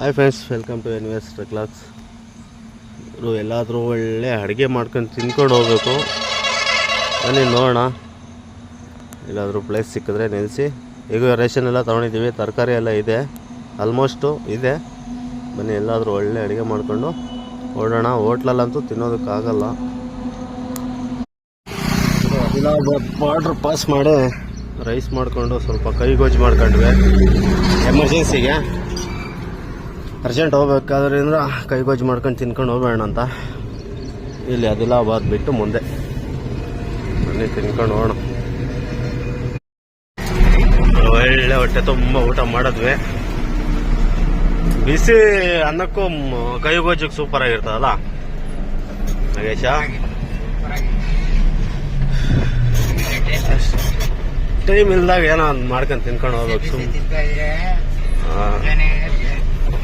Hi friends welcome to ಎನ್ವೆಸ್ ಕ್ಲಾಕ್ಸ್ ಇವರು ಎಲ್ಲಾದರೂ ಒಳ್ಳೆ ಅಡುಗೆ ಮಾಡ್ಕೊಂಡು ತಿನ್ಕೊಂಡು ಹೋಗಬೇಕು. ಬನ್ನಿ ನೋಡೋಣ. ಎಲ್ಲಾದರೂ ಪ್ಲೇಸ್ ಸಿಕ್ಕಿದ್ರೆ ನಿಲ್ಲಿಸಿ ಈಗ ರೇಷನ್ ಎಲ್ಲ ತೊಗೊಂಡಿದ್ದೀವಿ, ತರಕಾರಿ ಎಲ್ಲ ಇದೆ. ಆಲ್ಮೋಸ್ಟು ಇದೆ. ಬನ್ನಿ ಎಲ್ಲಾದರೂ ಒಳ್ಳೆ ಅಡುಗೆ ಮಾಡಿಕೊಂಡು ಓಡೋಣ. ಹೋಟ್ಲಲ್ಲಂತೂ ತಿನ್ನೋದಕ್ಕಾಗಲ್ಲ. ಆರ್ಡ್ರ್ ಬಾರ್ಡ್ರ್ ಪಾಸ್ ಮಾಡಿ ರೈಸ್ ಮಾಡಿಕೊಂಡು ಸ್ವಲ್ಪ ಕೈಗೊಜ್ಜು ಮಾಡ್ಕೊಂಡ್ವಿ. ಎಮರ್ಜೆನ್ಸಿಗೆ ಅರ್ಜೆಂಟ್ ಹೋಗ್ಬೇಕಾದ್ರಿಂದ ಕೈಗೊಜ್ಜು ಮಾಡ್ಕೊಂಡು ತಿನ್ಕೊಂಡು ಹೋಗೋಣ ಅಂತ. ಇಲ್ಲಿ ಅದಿಲಾಬಾದ್ ಬಿಟ್ಟು ಮುಂದೆ. ಅಲ್ಲಿ ತಿನ್ಕೊಂಡು ಹೋಗೋಣ. ಒಳ್ಳೆ ಹೊಟ್ಟೆ ತುಂಬ ಊಟ ಮಾಡಿದ್ವಿ. ಬಿಸಿ ಅನ್ನಕ್ಕೂ ಕೈಗೊಜ್ಜಿಗೆ ಸೂಪರ್ ಆಗಿರ್ತದಲ್ಲ? ನಾಗೇಶ? ಟೈಮ್ ಇಲ್ದಾಗ ಏನೋ ಮಾಡ್ಕೊಂಡು ತಿನ್ಕೊಂಡು ಹೋಗ್ಬೇಕು. ಸುಮ್ಮನೆ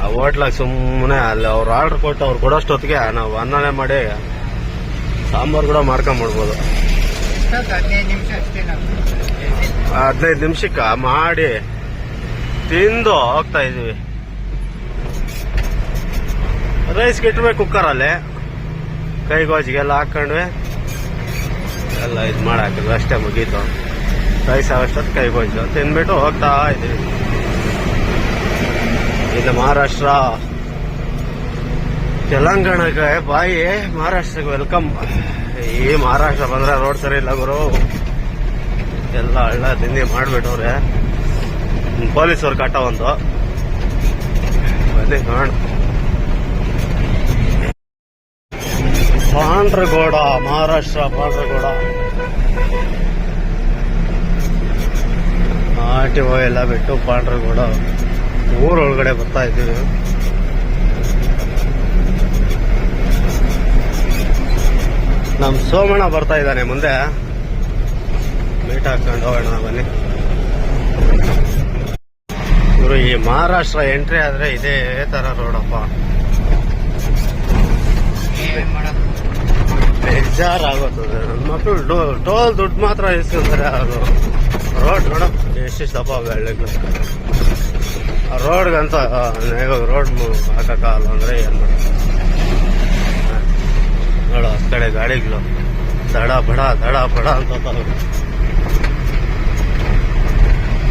ಆ ಹೋಟ್ಲಾಗ ಸುಮ್ಮನೆ ಅಲ್ಲಿ ಅವ್ರು ಆರ್ಡರ್ ಕೊಟ್ಟು ಅವ್ರು ಕೊಡೋಷ್ಟೊತ್ತಿಗೆ ನಾವು ಅನ್ನನೇ ಮಾಡಿ ಸಾಂಬಾರು ಕೂಡ ಮಾಡ್ಕೊಂಬಿಡ್ಬೋದು. ಹದಿನೈದು ನಿಮಿಷಕ್ಕೆ ಮಾಡಿ ತಿಂದು ಹೋಗ್ತಾ ಇದೀವಿ ರೈಸ್ ಇಟ್ಬೇಕು ಕುಕ್ಕರಲ್ಲಿ. ಕೈಗೋಜಿಗೆಲ್ಲ ಹಾಕೊಂಡ್ವಿ ಎಲ್ಲ ಇದು ಮಾಡಿ ಹಾಕಿದ್ವಿ ಅಷ್ಟೇ ಮುಗೀತು. ರೈಸ್ ಆಗೋಷ್ಟೊತ್ತು ಗೊಜ್ಜು ತಿಂದ್ಬಿಟ್ಟು ಹೋಗ್ತಾ ಇದೀವಿ ಇದು ಮಹಾರಾಷ್ಟ್ರ. ತೆಲಂಗಾಣಕ್ಕೆ ಬಾಯಿ, ಮಹಾರಾಷ್ಟ್ರಕ್ಕೆ ವೆಲ್ಕಮ್. ಈ ಮಹಾರಾಷ್ಟ್ರ ಬಂದ್ರೆ ರೋಡ್ ಸರಿ ಇಲ್ಲ ಗುರು. ಎಲ್ಲ ಹಳ್ಳ ತಿಂಡಿ ಮಾಡ್ಬಿಟ್ಟವ್ರೆ. ಪೊಲೀಸವ್ರು ಕಟ್ಟ ಒಂದು. ಬನ್ನಿ ನೋಡ ಪಾಂಡ್ರಗೌಡ, ಮಹಾರಾಷ್ಟ್ರ ಪಾಂಡ್ರಗೌಡ. ಆರ್ ಟಿ ಎಲ್ಲ ಬಿಟ್ಟು ಪಾಂಡ್ರಗೌಡ. ಊರೊಳಗಡೆ ಬರ್ತಾ ಇದ್ದೀವಿ. ನಮ್ ಸೋಮಣ್ಣ ಬರ್ತಾ ಇದ್ದಾನೆ ಮುಂದೆ. ಮೀಟ್ ಹಾಕೊಂಡು ಹೋಗೋಣ ಬನ್ನಿ. ಇವರು ಈ ಮಹಾರಾಷ್ಟ್ರ ಎಂಟ್ರಿ ಆದ್ರೆ ಇದೇ ತರ ರೋಡಪ್ಪ ಬೇಜಾರಾಗುತ್ತದೆ ನನ್ನ ಮಕ್ಕಳು ಟೋಲ್ ದುಡ್ಡು ಮಾತ್ರ ಇಸ್ಕೊಂತಾರೆ ಅದು. ರೋಡ್ ನೋಡಪ್ಪ, ಎಷ್ಟು ದಪ್ಪ ಬೆಳ್ಳಗಳು. ಆ ರೋಡ್ಗಂತ ಇವಾಗ ರೋಡ್ ಹಾಕಕ್ಕಾಗಲ್ಲ ಅಂದ್ರೆ ಏನು ಮಾಡೋದು? ನೋಡು ಆ ಕಡೆ ಗಾಡಿಗಳು. ದಡ ಬಡ ದಡ ಬಡ ಅಂತ.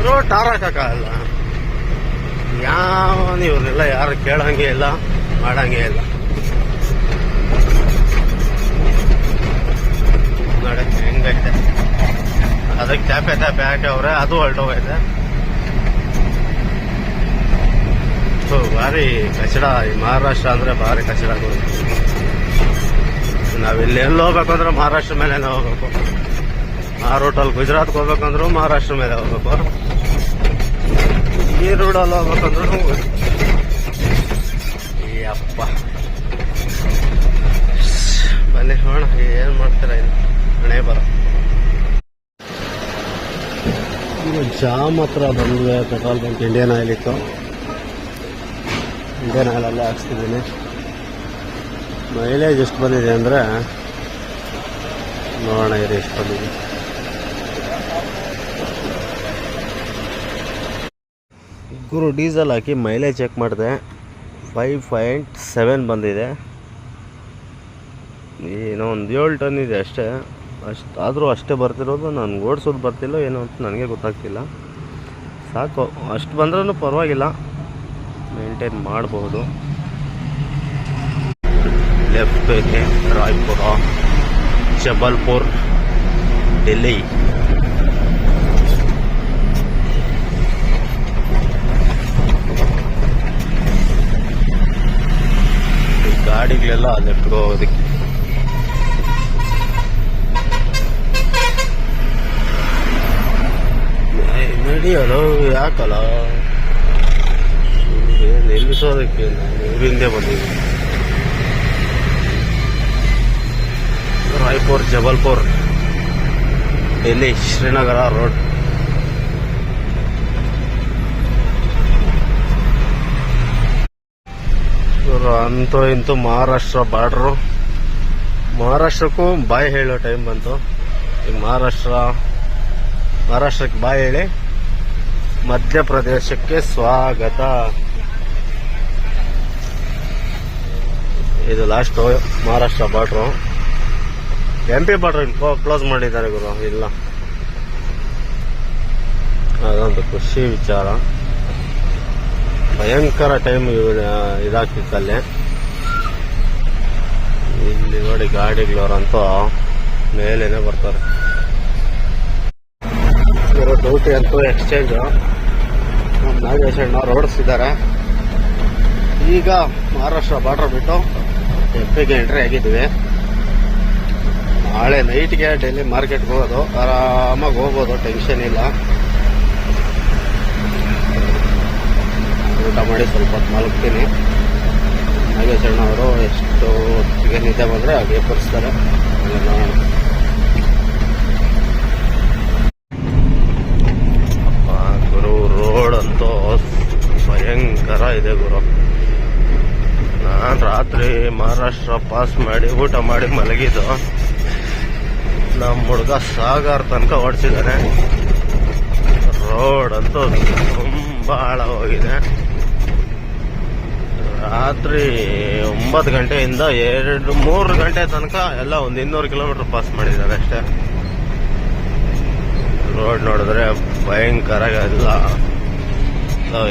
ರೋಡ್ ಟಾರ್ ಹಾಕಕ್ಕಾಗಲ್ಲ ಯಾವ, ಇವ್ರನ್ನೆಲ್ಲ ಯಾರು ಕೇಳಂಗೆ ಇಲ್ಲ, ಮಾಡಂಗೆ ಇಲ್ಲ. ನೋಡಿ, ಹೆಂಗೈತೆ. ಅದಕ್ಕೆ ಚಾಪೆ ಚಾಪೆ ಹಾಕವ್ರೆ ಅದು ಹೊರಟೋಗೈತೆ. ಸೊ ಭಾರಿ ಕಚಡ. ಈ ಮಹಾರಾಷ್ಟ್ರ ಅಂದ್ರೆ ಭಾರಿ ಕಚಡ ನಾವ್ ನಾವಿಲ್ಲಿ ಎಲ್ಲಿ ಹೋಗ್ಬೇಕು ಅಂದ್ರೆ ಮಹಾರಾಷ್ಟ್ರ ಮೇಲೆ ಹೋಗ್ಬೇಕು. ಆ ರೂಟಲ್ಲಿ ಗುಜರಾತ್ಗೆ ಹೋಗ್ಬೇಕಂದ್ರೂ ಮಹಾರಾಷ್ಟ್ರ ಮೇಲೆ ಹೋಗ್ಬೇಕು. ಈ ರೂಟಲ್ಲಿ ಹೋಗ್ಬೇಕಂದ್ರೂ ಈ ಅಪ್ಪ. ಬನ್ನಿ ಹೋಣ ಏನ್ ಮಾಡ್ತೀರ ಇದು ಹಣೆ ಬರ. ಜಾಮ್ ಹತ್ರ ಬಂದ್ವಿ, ಪೆಟ್ರೋಲ್ ಬಂಕ್ ಇಂಡಿಯನ್ ಆಯಿಲ್ ಇತ್ತು. ಇಂಡಿಯನ್ ಹಾಕ್ಸ್ತಿದ್ದೀನಿ. ಮೈಲೇಜ್ ಎಷ್ಟು ಬಂದಿದೆ ಅಂದರೆ, ನೋಡೋಣ ಇದು ಎಷ್ಟು ಬಂದಿದೆ. ಗುರು ಡೀಸೆಲ್ ಹಾಕಿ ಮೈಲೇಜ್ ಚೆಕ್ ಮಾಡಿದೆ. ಫೈವ್ ಪಾಯಿಂಟ್ ಸೆವೆನ್ ಬಂದಿದೆ. ಏನೋ ಒಂದು ಏಳು ಟನ್ ಇದೆ ಅಷ್ಟೇ. ಅಷ್ಟು ಆದರೂ ಅಷ್ಟೇ ಬರ್ತಿರೋದು, ನಾನು ಓಡಿಸೋದು ಬರ್ತಿಲ್ಲ, ಏನೋ ಅಂತ ನನಗೆ ಗೊತ್ತಾಗ್ತಿಲ್ಲ. ಸಾಕು, ಅಷ್ಟು ಬಂದ್ರೂ ಪರವಾಗಿಲ್ಲ. ಮೇಂಟೈನ್ ಮಾಡಬಹುದು. ಲೆಫ್ಟ್ ಇದೆ ರಾಯ್ಪುರ ಜಬಲ್ಪುರ್ ಡೆಲ್ಲಿ. ಗಾಡಿಗಳೆಲ್ಲ ಲೆಫ್ಟ್ಗೆ ಹೋಗೋದಕ್ಕೆ. ನಡಿಯಲ್ಲ ಯಾಕಲ್ಲ? ಸುಮ್ನೆ ನಿಲ್ಲಿಸೋದಕ್ಕೆ ಊರಿಂದೇ ಬಂದಿದ್ದೀವಿ ರಾಯ್ಪುರ್, ಜಬಲ್ಪುರ್, ಡೆಲ್ಲಿ, ಶ್ರೀನಗರ ರೋಡ್. ಅಂತೂ ಇಂತೂ ಮಹಾರಾಷ್ಟ್ರ ಬಾರ್ಡ್ರು. ಮಹಾರಾಷ್ಟ್ರಕ್ಕೂ ಬಾಯ್ ಹೇಳೋ ಟೈಮ್ ಬಂತು. ಈಗ ಮಹಾರಾಷ್ಟ್ರ, ಮಹಾರಾಷ್ಟ್ರಕ್ಕೆ ಬಾಯ್ ಹೇಳಿ. ಮಧ್ಯಪ್ರದೇಶಕ್ಕೆ ಸ್ವಾಗತ. ಇದು last Maharashtra border M P border close ಮಾಡಿದ್ದಾರೆ ಗುರು, ಇಲ್ಲ. ಅದೊಂದು ಖುಷಿ ವಿಚಾರ. ಭಯಂಕರ ಟೈಮ್ ಇದಾಗ್ತಿತ್ತಲ್ಲಿ. ಇಲ್ಲಿ ನೋಡಿ ಗಾಡಿಗಳವರಂತೂ ಮೇಲೇನೆ ಬರ್ತಾರೆ. ಡೌಟಿ ಡ್ಯೂಟಿ ಅಂತೂ ಎಕ್ಸ್ಚೇಂಜ್ ರೋಡ್ಸ್ ರೋಡ್ಸಿದ್ದಾರೆ ಈಗ ಮಹಾರಾಷ್ಟ್ರ ಬಾರ್ಡರ್ ಬಿಟ್ಟು ಎಪ್ಪಿಗೆ ಎಂಟ್ರಿ ಆಗಿದ್ವಿ. ನಾಳೆ ನೈಟ್ಗೆ ಡೈಲಿ ಮಾರ್ಕೆಟ್ಗೆ ಹೋಗೋದು. ಆರಾಮಾಗಿ ಹೋಗ್ಬೋದು ಟೆನ್ಷನ್ ಇಲ್ಲ. ಊಟ ಮಾಡಿ ಸ್ವಲ್ಪ ಹೊತ್ತು ಮಲಗ್ತೀನಿ. ನಾಗೇಶಣ್ಣ ಅವರು ಎಷ್ಟು ಹೊತ್ತಿಗೆ ನಿದ್ದೆ ಬಂದರೆ ಹಾಗೆ ನೋಡೋಣ ಅಪ್ಪ ಗುರು ರೋಡ್ ಅಂತೂ ಭಯಂಕರ ಇದೆ ಗುರು ನಾನು ರಾತ್ರಿ ಮಹಾರಾಷ್ಟ್ರ ಪಾಸ್ ಮಾಡಿ ಊಟ ಮಾಡಿ ಮಲಗಿದ್ದು ನಮ್ಮ ಹುಡುಗ ಸಾಗರ್ ತನಕ ಓಡಿಸಿದ್ದಾನೆ ರೋಡ್ ಅಂತೂ ತುಂಬ ಆಳವಾಗಿದೆ ರಾತ್ರಿ ಒಂಬತ್ತು ಗಂಟೆಯಿಂದ ಎರಡು ಮೂರು ಗಂಟೆ ತನಕ ಎಲ್ಲ ಒಂದು ಇನ್ನೂರು ಕಿಲೋಮೀಟರ್ ಪಾಸ್ ಮಾಡಿದ್ದಾರೆ ಅಷ್ಟೇ. ರೋಡ್ ನೋಡಿದ್ರೆ ಭಯಂಕರ ಎಲ್ಲ.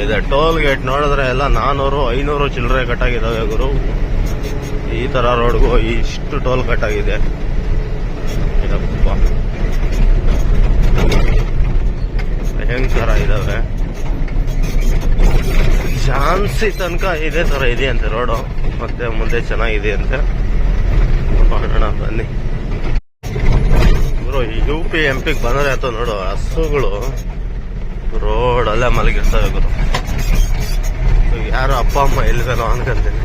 ಇದೆ ಟೋಲ್ ಗೇಟ್ ನೋಡಿದ್ರೆ ಎಲ್ಲ ನಾನೂರು, ಐನೂರು ಚಿಲ್ಲರೆ ಕಟ್ಟಾಗಿದ್ದಾವೆ ಗುರು. ಈ ತರ ರೋಡ್ಗೂ ಇಷ್ಟು ಟೋಲ್ ಕಟ್ಟಾಗಿದೆ ಇದಪ್ಪ ಭಯಂಕರ ಇದಾವೆ? ಝಾನ್ಸಿ ತನಕ ಇದೇ ತರ ಇದೆ ಅಂತೆ ರೋಡು ಮತ್ತೆ ಮುಂದೆ ಚೆನ್ನಾಗಿದೆ ಅಂತೆ. ನೋಡೋಣ, ಬನ್ನಿ. ಗುರು ಯು ಪಿ ಎಂ ಪಿಗೆ ಬಂದರೆ ಅಥವಾ ನೋಡು, ಹಸುಗಳು. ರೋಡ್ ಅಲ್ಲೇ ಮಲಗಿರ್ತವೆ ಗುರು. ಯಾರು ಅಪ್ಪ, ಅಮ್ಮ ಇಲ್ವೇನೋ ಅನ್ಕೊಂತೀನಿ.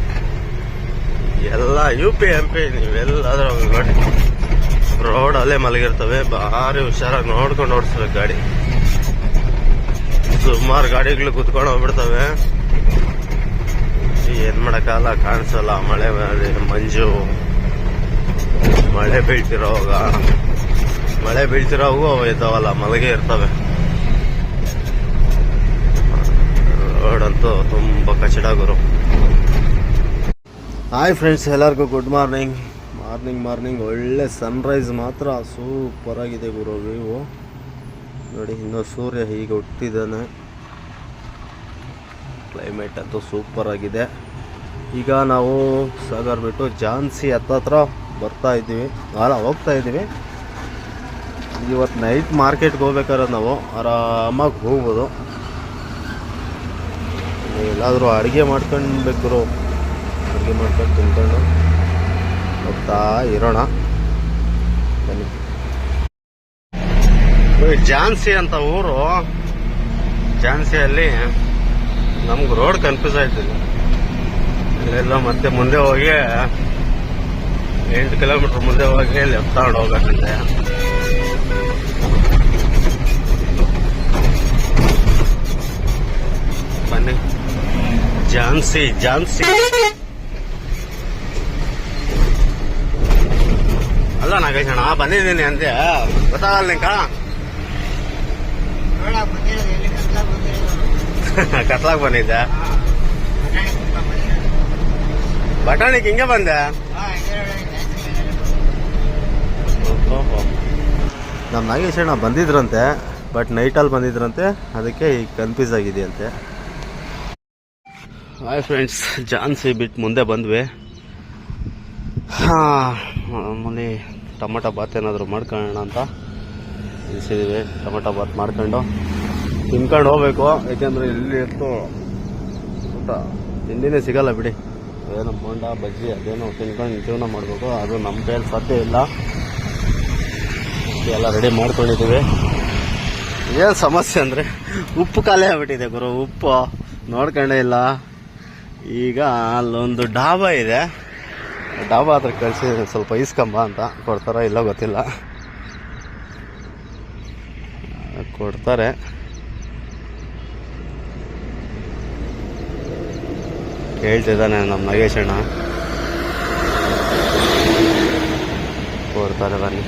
ಎಲ್ಲ ಯು ಪಿ ಎಂ ಪಿ ನೀವೆಲ್ಲಾದ್ರೂ ನೋಡಿ. ರೋಡ್ ಅಲ್ಲೇ ಮಲಗಿರ್ತವೆ, ಭಾರಿ ಹುಷಾರಾಗಿ ನೋಡ್ಕೊಂಡು ಓಡಿಸ್ಬೇಕು ಗಾಡಿ. ಸುಮಾರು ಗಾಡಿಗಳು ಕುತ್ಕೊಂಡು ಹೋಗ್ಬಿಡ್ತವೆ. ಏನ್ ಮಾಡಕ್ಕಲ್ಲ ಕಾಣಿಸಲ್ಲ, ಮಳೆ ಮಂಜು. ಮಳೆ ಬೀಳ್ತಿರೋವಾಗ ಮಳೆ ಬೀಳ್ತಿರೋವು ಇದಾವಲ್ಲ ಮಲಗೇ ಇರ್ತವೆ. ರೋಡ್ ಅಂತೂ ತುಂಬ ಕಚಡ ಗುರು. ಹಾಯ್ ಫ್ರೆಂಡ್ಸ್ ಎಲ್ಲರಿಗೂ ಗುಡ್ ಮಾರ್ನಿಂಗ್ ಮಾರ್ನಿಂಗ್ ಮಾರ್ನಿಂಗ್ ಒಳ್ಳೆ ಸನ್ರೈಸ್ ಮಾತ್ರ ಸೂಪರ್ ಆಗಿದೆ ಗುರು ವ್ಯೂ ನೋಡಿ, ಇನ್ನೂ ಸೂರ್ಯ ಹೀಗೆ ಹುಟ್ಟಿದ್ದಾನೆ ಕ್ಲೈಮೇಟ್ ಅಂತೂ ಸೂಪರ್ ಆಗಿದೆ. ಈಗ ನಾವು ಸಾಗರ್ ಬಿಟ್ಟು ಝಾನ್ಸಿ ಹತ್ತತ್ರ ಬರ್ತಾ ಇದ್ದೀವಿ. ಅಲ್ಲ ಹೋಗ್ತಾ ಇದ್ದೀವಿ. ಇವತ್ತು ನೈಟ್ ಮಾರ್ಕೆಟ್ಗೆ ಹೋಗ್ಬೇಕಾದ್ರೆ ನಾವು ಆರಾಮಾಗಿ ಹೋಗ್ಬೋದು. ಎಲ್ಲಾದರೂ ಅಡುಗೆ ಮಾಡ್ಕೊಳ್ಬೇಕು ಅಡುಗೆ ಮಾಡ್ಕೊಂಡು ತಿನ್ಕೊಂಡು ಹೋಗ್ತಾ ಇರೋಣ. ಬನ್ನಿ. ಝಾನ್ಸಿ ಅಂತ ಊರು. ಝಾನ್ಸಿಯಲ್ಲಿ ನಮ್ಗೆ ರೋಡ್ ಕನ್ಫ್ಯೂಸ್ ಆಯ್ತು ಇಲ್ಲೆಲ್ಲ ಮತ್ತೆ ಮುಂದೆ ಹೋಗಿ ಎಂಟು ಕಿಲೋಮೀಟರ್ ಮುಂದೆ ಹೋಗಿ ಲೆಫ್ಟ್ ತಗೊಂಡು ಹೋಗ್ಬೇಕಂತೆ. ಝಾನ್ಸಿ ಝಾನ್ಸಿ ಅಲ್ಲ ನಾಗೇಶಣ್ಣ ಬಂದಿದ್ದೀನಿ ಅಂತೆ ಗೊತ್ತಾಗಲ್ಲ ನಿಂಕ. ಕತ್ಲಾಗ್ ಬಂದಿದ್ದೆ ಬಟಾಣಿಗೆ ಹಿಂಗೆ ಬಂದೆ. ನಮ್ಮ ನಾಗೇಶಣ್ಣ ಬಂದಿದ್ರಂತೆ, ಬಟ್ ನೈಟಲ್ಲಿ ಬಂದಿದ್ರಂತೆ, ಅದಕ್ಕೆ ಈಗ ಕನ್ಫ್ಯೂಸ್ ಆಗಿದೆಯಂತೆ. ಹಾಯ್ ಫ್ರೆಂಡ್ಸ್ ಜಾನ್ಸಿ ಬಿಟ್ಟು ಮುಂದೆ ಬಂದ್ವಿ. ಮಾಮೂಲಿ ಟೊಮಟೊ ಬಾತ್ ಏನಾದರೂ ಮಾಡ್ಕೊಳ್ಳೋಣ ಅಂತ ನಿಲ್ಸಿದ್ದೀವಿ ಟೊಮಟೊ ಬಾತ್ ಮಾಡ್ಕೊಂಡು ತಿನ್ಕೊಂಡು ಹೋಗ್ಬೇಕು. ಯಾಕೆಂದರೆ ಇಲ್ಲಿ ಇತ್ತು ಊಟ ತಿಂಡಿನೇ ಸಿಗಲ್ಲ ಬಿಡಿ. ಏನೋ ಬೋಂಡ, ಬಜ್ಜಿ ಅದೇನೋ ತಿನ್ಕೊಂಡು ಜೀವನ ಮಾಡಬೇಕು. ಅದು ನಮ್ಮ ಕೈಯಲ್ಲಿ ಸಾಧ್ಯ ಇಲ್ಲ. ಎಲ್ಲ ರೆಡಿ ಮಾಡ್ಕೊಂಡಿದ್ದೀವಿ. ಏನು ಸಮಸ್ಯೆ ಅಂದರೆ ಉಪ್ಪು ಖಾಲಿ ಆಗ್ಬಿಟ್ಟಿದೆ ಗುರು, ಉಪ್ಪು. ನೋಡ್ಕೊಂಡೇ ಇಲ್ಲ. ಈಗ ಅಲ್ಲೊಂದು ಡಾಬಾ ಇದೆ. ಡಾಬಾ ಹತ್ರ ಕಳಿಸಿ ಸ್ವಲ್ಪ ಇಸ್ಕಂಬ ಅಂತ ಕೊಡ್ತಾರೋ ಇಲ್ಲ ಗೊತ್ತಿಲ್ಲ. ಕೊಡ್ತಾರೆ. ಹೇಳ್ತಿದ್ದಾನೆ ನಮ್ಮ ನಾಗೇಶ್ ಅಣ್ಣ. ಕೊಡ್ತಾರೆ ಬನ್ನಿ.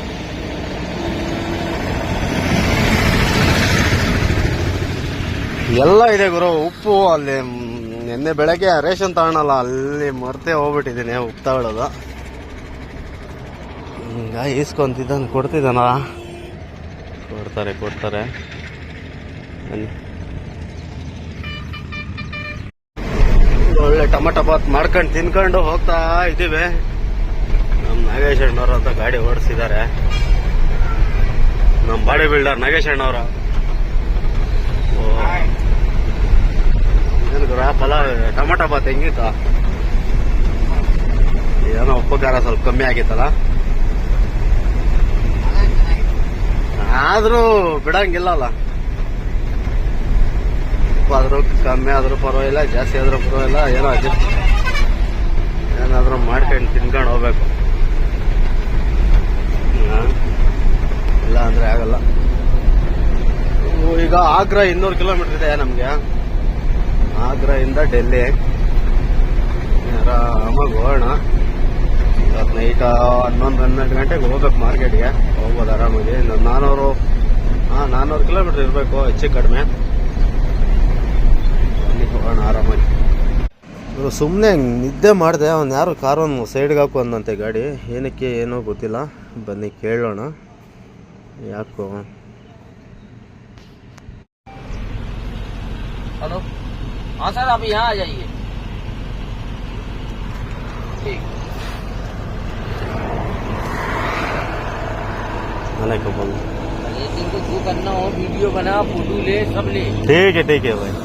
ಎಲ್ಲ ಇದೆ ಗುರು. ಉಪ್ಪು ಅಲ್ಲಿ ನಿನ್ನೆ ಬೆಳಗ್ಗೆ ರೇಷನ್ ತಗೊಳಲ್ಲ ಅಲ್ಲಿ ಮರ್ತೇ ಹೋಗ್ಬಿಟ್ಟಿದ್ದೀನಿ ಉಪ್ಪು ತಗೊಳ್ಳೋದು ಹಿಂಗ ಈಸ್ಕೊಂತಿದ್ದಾನೆ ಕೊಡ್ತಿದ್ದಾನ? ಕೊಡ್ತಾರೆ ಕೊಡ್ತಾರೆ. ಒಳ್ಳೆ ಟೊಮಟೊ ಬಾತ್ ಮಾಡ್ಕೊಂಡು ತಿನ್ಕೊಂಡು ಹೋಗ್ತಾ ಇದ್ದೀವಿ. ನಮ್ಮ ನಾಗೇಶ್ ಅಣ್ಣವ್ರು ಅಂತ ಗಾಡಿ ಓಡಿಸಿದ್ದಾರೆ. ನಮ್ಮ ಬಾಡಿ ಬಿಲ್ಡರ್ ನಾಗೇಶ್ ಅಣ್ಣವ್ರು. ಗುರು ಪಲಾವ್, ಟೊಮೊಟೊ ಬಾತ್ ಹೆಂಗಿತ್ತು? ಏನೋ ಉಪ್ಪು ಖಾರ ಸ್ವಲ್ಪ ಕಮ್ಮಿ ಆಗಿತ್ತಲ್ಲ? ಆದ್ರೂ ಬಿಡಂಗಿಲ್ಲಲ್ಲ ಉಪ್ಪು ಆದ್ರೂ ಕಮ್ಮಿ ಆದ್ರೂ ಪರವಾಗಿಲ್ಲ, ಜಾಸ್ತಿ ಆದ್ರೂ ಪರವಾಗಿಲ್ಲ, ಏನೋ ಅಡ್ಜಸ್ಟ್ ಏನಾದ್ರೂ ಮಾಡ್ಕೊಂಡು ತಿನ್ಕೊಂಡು ಹೋಗ್ಬೇಕು. ಇಲ್ಲ ಅಂದ್ರೆ ಆಗಲ್ಲ. ಈಗ ಆಗ್ರಾ ಇನ್ನೂರು ಕಿಲೋಮೀಟರ್ ಇದೆ ನಮಗೆ. ಆಗ್ರಾಯಿಂದ ಡೆಲ್ಲಿ. ಆರಾಮಾಗಿ ಹೋಗೋಣ ಇವತ್ತು ನೈಟ್ ಹನ್ನೊಂದು, ಹನ್ನೆರಡು ಗಂಟೆಗೆ ಹೋಗ್ಬೇಕು ಮಾರ್ಕೆಟ್ಗೆ ಹೋಗ್ಬೋದು ಆರಾಮಾಗಿ. ಇನ್ನು ನಾನ್ನೂರು ಹಾಂ ನಾನ್ನೂರು ಕಿಲೋಮೀಟ್ರ್ ಇರಬೇಕು, ಹೆಚ್ಚು ಕಡಿಮೆ. ಅಲ್ಲಿ ಹೋಗೋಣ ಆರಾಮಾಗಿ. ಇವರು ಸುಮ್ಮನೆ ನಿದ್ದೆ ಮಾಡಿದೆ. ಅವ್ನು ಯಾರು ಕಾರನ್ನು ಸೈಡ್ಗೆ ಹಾಕು ಅಂದಂತೆ ಗಾಡಿ. ಏನಕ್ಕೆ, ಏನೋ ಗೊತ್ತಿಲ್ಲ. ಬನ್ನಿ ಕೇಳೋಣ. ಯಾಕೋ? हाँ सर आप यहाँ आ जाइए ठीक मने को बोल ये जिनको जो करना हो वीडियो बना फोटो ले सब ले ठीक है ठीक है भाई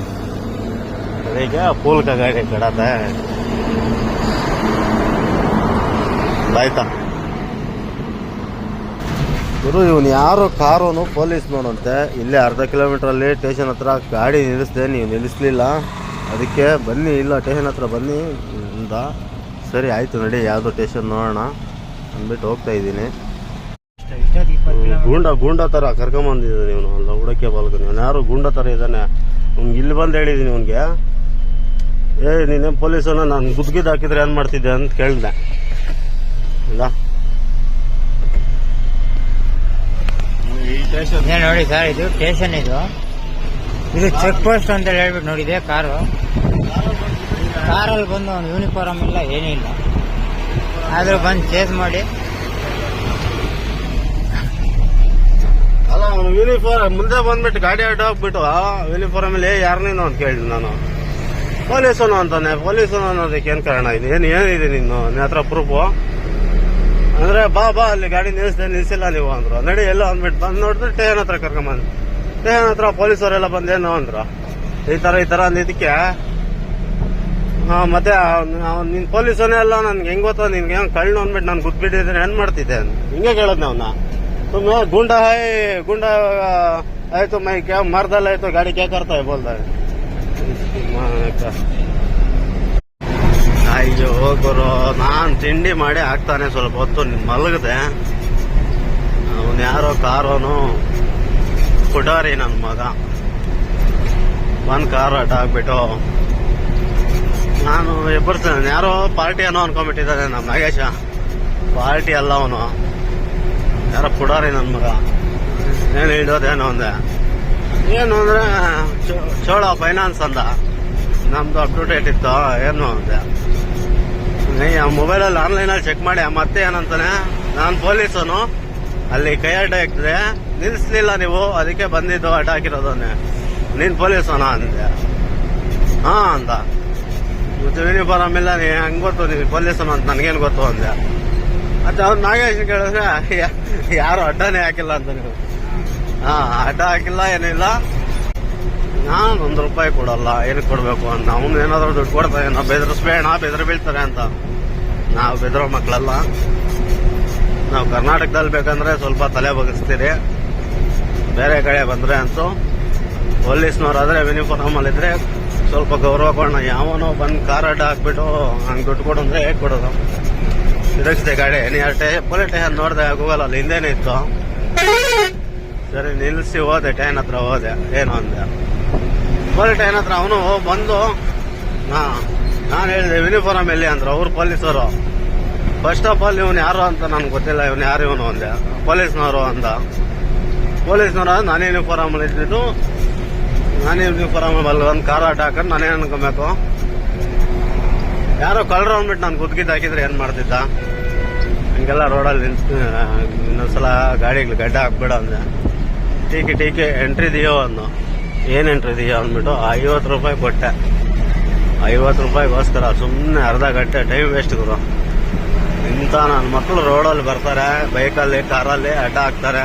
अरे क्या फूल का गाड़ी खड़ा था ಆಯ್ತಾ ಗುರು ಇವನು ಯಾರು ಕಾರೋನು ಪೊಲೀಸ್ ನೋಡಂತೆ ಇಲ್ಲೇ ಅರ್ಧ ಕಿಲೋಮೀಟ್ರಲ್ಲಿ ಸ್ಟೇಷನ್ ಹತ್ರ ಗಾಡಿ ನಿಲ್ಲಿಸ್ದೆ ನೀವು ನಿಲ್ಲಿಸ್ಲಿಲ್ಲ ಅದಕ್ಕೆ ಬನ್ನಿ ಇಲ್ಲ ಟೇಷನ್ ಹತ್ರ ಬನ್ನಿ. ಅಂದ ಸರಿ ಆಯಿತು ನಡಿ ಯಾವುದೋ ಟೇಷನ್ ನೋಡೋಣ ಅಂದ್ಬಿಟ್ಟು ಹೋಗ್ತಾ ಇದ್ದೀನಿ. ಗೂಂಡ ಗೂಂಡ ಥರ ಕರ್ಕೊಂಬಂದಿದ್ದಾನೆ ಇವನು ಅಲ್ಲ ಹುಡಕ್ಕೆ ಬಾಲ್ಕನಿ. ಇವನು ಯಾರು ಗೂಂಡ ಥರ ಇದ್ದಾನೆ. ಅವ್ನಿಗೆ ಇಲ್ಲಿ ಬಂದು ಹೇಳಿದ್ದೀನಿ ಅವನಿಗೆ ಏ ನೀನೇ ಪೊಲೀಸನ? ನಾನು ಗುದ್ಗಿದ್ದು ಹಾಕಿದ್ರೆ ಏನು ಮಾಡ್ತಿದ್ದೆ ಅಂತ ಕೇಳಿದೆ. ಇಲ್ಲ ಈ ಸ್ಟೇಷನ್ ಇದೇ ನೋಡಿ ಸರ್ ಇದು ಸ್ಟೇಷನ್ ಇದು. ಇದು ಚೆಕ್ ಪೋಸ್ಟ್ ಅಂತ ಹೇಳ್ಬಿಟ್ಟು ನೋಡಿದೆ, ಕಾರು. ಕಾರಲ್ಲಿ ಬಂದು ಒಂದು ಯೂನಿಫಾರ್ಮ್ ಇಲ್ಲ, ಏನೂ ಇಲ್ಲ. ಆದ್ರೂ ಬಂದು ಚೇಸ್ ಮಾಡಿ. ಅಲ್ಲ, ಅವನು ಯೂನಿಫಾರ್ಮ್ ಮುಂದೆ ಬಂದ್ಬಿಟ್ಟು ಗಾಡಿ ಅಡ್ಡ ಹೋಗ್ಬಿಟ್ಟು ಯೂನಿಫಾರ್ಮ್ ಅಲ್ಲಿ ನೀನು ಅಂತ ಕೇಳಿದ್ ನಾನು. ಪೊಲೀಸನು ಅಂತಾನೆ ಪೊಲೀಸನು ಅನ್ನೋದಕ್ಕೆ ಏನ್ ಕಾರಣ ಇದೆ? ಏನು ಏನಿದೆ ನಿನ್ನ ನಿನ್ನ ಹತ್ರ ಪ್ರೂಫು ಅಂದ್ರೆ ಬಾ ಬಾ, ಅಲ್ಲಿ ಗಾಡಿ ನಿಲ್ಲಿಸ್ದೆ ನಿಲ್ಸಿಲ್ಲ ನೀವು ಅಂದ್ರು. ನಡಿ ಎಲ್ಲೋ ಅಂದ್ಬಿಟ್ಟು ಬಂದು ನೋಡಿದ್ರೆ ಟೇನ್ ಹತ್ರ ಕರ್ಕೊಂಬಂದ್. ಮತ್ತೆ ಹತ್ರ ಪೊಲೀಸವರೆಲ್ಲ ಬಂದೇನು ಅಂದ್ರು. ಈ ತರ ಈ ತರ ಅಂದಿದ್ದಕ್ಕೆ ಮತ್ತೆ ನಿನ್ ಪೊಲೀಸನೇ ಅಲ್ಲ, ನನ್ಗೆ ಹೆಂಗ್ ಗೊತ್ತ, ನಿನ್ಗೆ ಕಳ್ಳು ಅಂದ್ಬಿಟ್ಟು ನಾನು ಗುದ್ಬಿಟ್ಟಿದ್ರೆ ಹೆಣ್ ಮಾಡ್ತಿದ್ದೆ ಹಿಂಗೆ ಕೇಳದ್ ನಾವ್ನ. ತುಂಬ ಗುಂಡ ಹಾಯ್, ಗುಂಡ, ಆಯ್ತು ಮೈ ಕ್ಯಾ ಮರದಲ್ಲಿ ಆಯ್ತು, ಗಾಡಿ ಕ್ಯಾ ಕರ್ತಾವೆ ಬೋಲ್ದ. ಅಯ್ಯೋ ಗುರು, ನಾನು ತಿಂಡಿ ಮಾಡಿ ಹಾಕ್ತಾನೆ ಸ್ವಲ್ಪ ಹೊತ್ತು ಮಲಗದೆ. ಅವನ್ ಯಾರೋ ಕಾರೋನು. ಪುಡಾರಿ ನನ್ನ ಮಗ. ಒಂದ್ ಕಾರ್ ಆಟ ಆಗ್ಬಿಟ್ಟು. ನಾನು ಇಬ್ಬರು ಯಾರೋ ಪಾರ್ಟಿ ಅನ್ನೋ ಅನ್ಕೊಂಡ್ಬಿಟ್ಟಿದ್ದಾನೆ ನಮ್ಮ ನಾಗೇಶ. ಪಾರ್ಟಿ ಅಲ್ಲ ಅವನು. ಯಾರೋ ಪುಡಾರಿ ನನ್ನ ಮಗ. ಏನು ಏನೋ ಅಂದೆ. ಏನು ಅಂದ್ರೆ ಚೋಳ ಫೈನಾನ್ಸ್ ಅಂದ. ನಮ್ದು ಅಪ್ ಟು ಡೇಟ್ ಇತ್ತು, ಏನು ಅಂದೆ. ಆ ಮೊಬೈಲಲ್ಲಿ ಆನ್ಲೈನಲ್ಲಿ ಚೆಕ್ ಮಾಡಿ ಮತ್ತೆ ಏನಂತಾನೆ? ನಾನು ಪೊಲೀಸನು. ಅಲ್ಲಿ ಕೈ ಅಡ್ಡ ಹಾಕಿದ್ರೆ ನಿಲ್ಲಿಸ್ಲಿಲ್ಲ ನೀವು, ಅದಕ್ಕೆ ಬಂದಿದ್ದು ಅಡ್ಡ ಹಾಕಿರೋದನ್ನೇ. ನೀನ್ ಪೊಲೀಸನ ಅಂದೆ. ಹಾ ಅಂದ. ಮತ್ತೆ ಯೂನಿಫಾರ್ಮ್ ಇಲ್ಲ, ನೀ ಹಂಗ ಗೊತ್ತು ನೀವು ಪೊಲೀಸನು ಅಂತ ನನಗೇನು ಗೊತ್ತು ಅಂದೆ. ಮತ್ತೆ ಅವ್ನು ನಾಗೇಶ್ ಕೇಳಿದ್ರೆ ಯಾರು ಅಡ್ಡನೇ ಹಾಕಿಲ್ಲ ಅಂತ ನೀವು? ಹಾ, ಅಡ್ಡ ಹಾಕಿಲ್ಲ, ಏನಿಲ್ಲ. ನಾನು ಒಂದ್ ರೂಪಾಯಿ ಕೊಡಲ್ಲ ಏನಕ್ಕೆ ಕೊಡ್ಬೇಕು ಅಂತ. ಅವ್ನು ಏನಾದ್ರು ದುಡ್ಡು ಕೊಡ್ತಾರೆ ನಾವು ಬೆದರಿಸ್ಬೇಡ, ಬೆದ್ರ ಬೀಳ್ತಾರೆ ಅಂತ. ನಾವು ಬೆದರೋ ಮಕ್ಕಳಲ್ಲ ನಾವು ಕರ್ನಾಟಕದಲ್ಲಿ ಬೇಕಂದ್ರೆ ಸ್ವಲ್ಪ ತಲೆ ಬಗ್ಗಿಸ್ತೀರಿ. ಬೇರೆ ಕಡೆ ಬಂದ್ರೆ ಅಂತೂ ಪೊಲೀಸ್ನವ್ರಾದ್ರೆ ಯೂನಿಫಾರ್ಮ್ ಅಲ್ಲಿದ್ರೆ ಸ್ವಲ್ಪ ಗೌರವ ಕೊಡೋಣ. ಯಾವನೋ ಬಂದು ಕಾರ್ ಅಡ್ಡ ಹಾಕ್ಬಿಟ್ಟು ಹಂಗೆ ದುಡ್ಡು ಕೊಡು ಅಂದರೆ ಹೇಗೆ ಕೊಡೋದು? ತಿರುಗಿಸಿದೆ ಗಾಡಿ. ನೀ ಟೇ, ಪೊಲೀಸ್ ಸ್ಟೇಷನ್ ನೋಡಿದೆ ಗೂಗಲ್ ಅಲ್ಲಿ ಹಿಂದೇನೇ ಇತ್ತು. ಸರಿ ನಿಲ್ಲಿಸಿ ಹೋದೆ, ಟೈನ್ ಹತ್ರ ಹೋದೆ. ಏನು ಅಂದೆ? ಪೊಲೀಸ್ ಟ್ರೈನ್ ಹತ್ರ ಅವನು ಬಂದು, ನಾ, ನಾನು ಹೇಳಿದೆ ಯೂನಿಫಾರ್ಮ್ ಎಲ್ಲಿ ಅಂದ್ರೆ ಅವ್ರು ಪೊಲೀಸರು. ಫಸ್ಟ್ ಆಫ್ ಆಲ್ ಇವನು ಯಾರು ಅಂತ ನನ್ಗೆ ಗೊತ್ತಿಲ್ಲ. ಇವನು ಯಾರು ಇವನು ಅಂದೆ. ಪೊಲೀಸ್ನವರು ಅಂದ. ಪೊಲೀಸ್ನವರು ನಾನೇ ಯೂನಿಫಾರ್ಮ್ ಇದ್ದಿದ್ದು ನಾನು ಯೂನಿಫಾರ್ಮ್ ಅಲ್ಲಿ ಒಂದು ಕಾರ್ ಆಟ ಹಾಕೊಂಡು ನಾನೇ ಅನ್ಕೊಬೇಕು. ಯಾರೋ ಕಳ್ರ ಅಂದ್ಬಿಟ್ಟು ನಾನು ಕುದ್ಗಿದ್ದು ಹಾಕಿದ್ರೆ ಏನು ಮಾಡ್ತಿದ್ದ? ಹಂಗೆಲ್ಲ ರೋಡಲ್ಲಿ ನಿಂತು ಇನ್ನೊಂದ್ಸಲ ಗಾಡಿಗಳು ಗಡ್ಡ ಹಾಕ್ಬೇಡ ಅಂದೆ. ಟೀಕೆ ಟೀಕೆ ಎಂಟ್ರಿ ಇದೆಯೋ ಅಂದು ಏನು ಎಂಟ್ರಿ ಇದೆಯೋ ಅಂದ್ಬಿಟ್ಟು ಐವತ್ತು ರೂಪಾಯಿ ಕೊಟ್ಟೆ. ಐವತ್ತು ರೂಪಾಯಿಗೋಸ್ಕರ ಸುಮ್ಮನೆ ಅರ್ಧ ಗಂಟೆ ಟೈಮ್ ವೇಸ್ಟ್ ಗುರು. ಇಂಥ ನನ್ನ ಮಕ್ಕಳು ರೋಡಲ್ಲಿ ಬರ್ತಾರೆ ಬೈಕಲ್ಲಿ ಕಾರಲ್ಲಿ ಅಡ್ಡ ಹಾಕ್ತಾರೆ.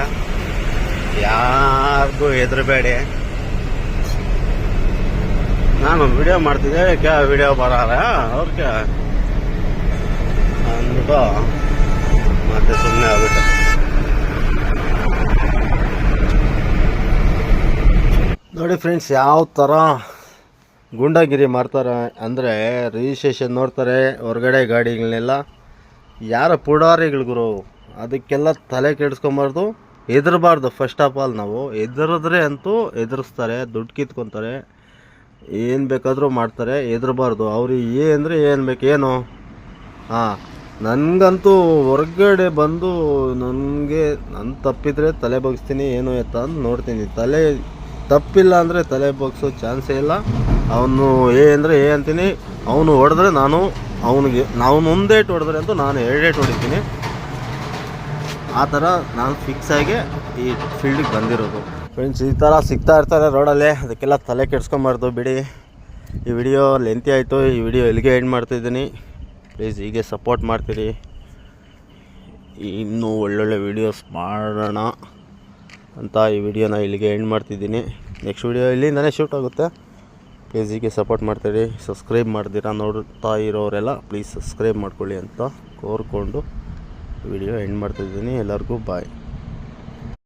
ಯಾರಿಗೂ ಹೆದರಬೇಡಿ. ನಾನು ವಿಡಿಯೋ ಮಾಡ್ತಿದ್ದೆ, ಕ್ಯಾ ವಿಡಿಯೋ ಬರಾರ ಅವ್ರಿಗೆ ಅಂದ್ಬಿಟ್ಟು ಮತ್ತೆ ಸುಮ್ಮನೆ ಆಗ್ಬಿಟ್ಟು. ನೋಡಿ ಫ್ರೆಂಡ್ಸ್ ಯಾವ ಥರ ಗುಂಡಾಗಿರಿ ಮಾಡ್ತಾರೆ ಅಂದರೆ ರಿಜಿಸ್ಟ್ರೇಷನ್ ನೋಡ್ತಾರೆ, ಹೊರಗಡೆ ಗಾಡಿಗಳನ್ನೆಲ್ಲ. ಯಾರ ಪುಡಾರಿಗಳು ಗುರು? ಅದಕ್ಕೆಲ್ಲ ತಲೆ ಕೆಡಿಸ್ಕೊಂಬಾರ್ದು. ಹೆದರಬಾರ್ದು. ಫಸ್ಟ್ ಆಫ್ ಆಲ್ ನಾವು ಹೆದರಿದ್ರೆ ಅಂತೂ ಹೆದರಿಸ್ತಾರೆ, ದುಡ್ಡು ಕಿತ್ಕೊತಾರೆ, ಏನು ಬೇಕಾದರೂ ಮಾಡ್ತಾರೆ, ಹೆದರಬಾರ್ದು. ಅವ್ರಿಗೆ ಏನಂದರೆ ಏನು ಬೇಕು, ಏನು? ಹಾಂ, ನನಗಂತೂ ಹೊರಗಡೆ ಬಂದು ನನಗೆ ನನ್ನ ತಪ್ಪಿದ್ರೆ ತಲೆ ಬಗ್ಸ್ತೀನಿ, ಏನು ಎತ್ತ ಅಂತ ನೋಡ್ತೀನಿ. ತಲೆ ತಪ್ಪಿಲ್ಲ ಅಂದರೆ ತಲೆ ಬಗ್ಸೋ ಚಾನ್ಸೇ ಇಲ್ಲ. ಅವನು ಏ ಅಂದರೆ ಏ ಅಂತೀನಿ. ಅವನು ಹೊಡೆದ್ರೆ ನಾನು, ಅವನಿಗೆ, ನಾವು ಒಂದೇಟು ಹೊಡೆದ್ರೆ ಅಂತೂ ನಾನು ಎರಡೇಟ್ ಹೊಡಿತೀನಿ. ಆ ಥರ ನಾನು ಫಿಕ್ಸ್ ಆಗಿ ಈ ಫೀಲ್ಡಿಗೆ ಬಂದಿರೋದು. ಫ್ರೆಂಡ್ಸ್ ಈ ಥರ ಸಿಗ್ತಾ ಇರ್ತಾರೆ ರೋಡಲ್ಲಿ ಅದಕ್ಕೆಲ್ಲ ತಲೆ ಕೆಡ್ಸ್ಕೊಂಬಾರ್ದು, ಬಿಡಿ. ಈ ವಿಡಿಯೋ ಲೆಂತಿ ಆಯಿತು. ಈ ವಿಡಿಯೋ ಇಲ್ಲಿಗೆ ಎಂಡ್ ಮಾಡ್ತಿದ್ದೀನಿ. ಪ್ಲೀಸ್ ಹೀಗೆ ಸಪೋರ್ಟ್ ಮಾಡ್ತೀರಿ. ಇನ್ನೂ ಒಳ್ಳೊಳ್ಳೆ ವೀಡಿಯೋಸ್ ಮಾಡೋಣ ಅಂತ ಈ ವಿಡಿಯೋನ ಇಲ್ಲಿಗೆ ಎಂಡ್ ಮಾಡ್ತಿದ್ದೀನಿ. ನೆಕ್ಸ್ಟ್ ವಿಡಿಯೋ ಇಲ್ಲಿಂದನೇ ಶೂಟ್ ಆಗುತ್ತೆ. ಪ್ಲೀಸ್ ಹೀಗೆ ಸಪೋರ್ಟ್ ಮಾಡ್ತೀರಿ. ಸಬ್ಸ್ಕ್ರೈಬ್ ಮಾಡ್ತೀರಾ ನೋಡ್ತಾ ಇರೋರೆಲ್ಲ ಪ್ಲೀಸ್ ಸಬ್ಸ್ಕ್ರೈಬ್ ಮಾಡ್ಕೊಳ್ಳಿ ಅಂತ ಕೋರ್ಕೊಂಡು. ವಿಡಿಯೋ ಎಂಡ್ ಮಾಡ್ತಿದ್ದೀನಿ ಎಲ್ಲರಿಗೂ ಬಾಯ್